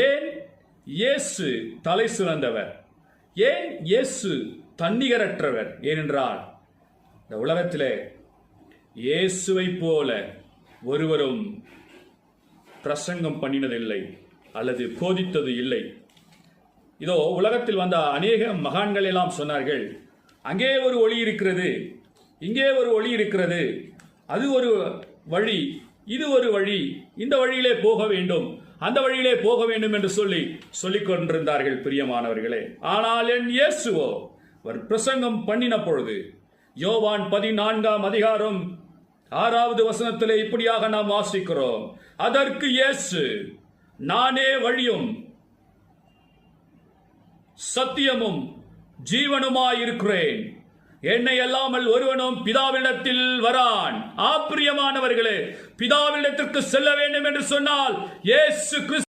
ஏன் இயேசு தலை சிறந்தவர் ஏன் இயேசு தன்னிகரற்றவர் ஏனென்றால் இந்த உலகத்திலே இயேசுவை போல ஒருவரும் பிரசங்கம் பண்ணினதில்லை அல்லது போதித்தது இல்லை. இதோ உலகத்தில் வந்த அநேக மகான்கள் எல்லாம் சொன்னார்கள் அங்கே ஒரு ஒளி இருக்கிறது இங்கே ஒரு ஒளி இருக்கிறது அது ஒரு வழி இது ஒரு வழி இந்த வழியிலே போக வேண்டும் அந்த வழியிலே போக வேண்டும் என்று சொல்லி சொல்லிக் கொண்டிருந்தார்கள் பிரியமானவர்களே. ஆனால் என் இயேசுவோ அவர் பிரசங்கம் பண்ணின பொழுது யோவான் பதினான்காம் அதிகாரம் ஆறாவது வசனத்திலே இப்படியாக நாம் வாசிக்கிறோம். அதற்கு இயேசு நானே வழியும் சத்தியமும் ஜீவனுமாயிருக்கிறேன். என்னை அல்லாமல் ஒருவனும் பிதாவிடத்தில் வரான். ஆப்பிரியமானவர்களே பிதாவிடத்திற்கு செல்ல வேண்டும் என்று சொன்னால் இயேசு கிறிஸ்து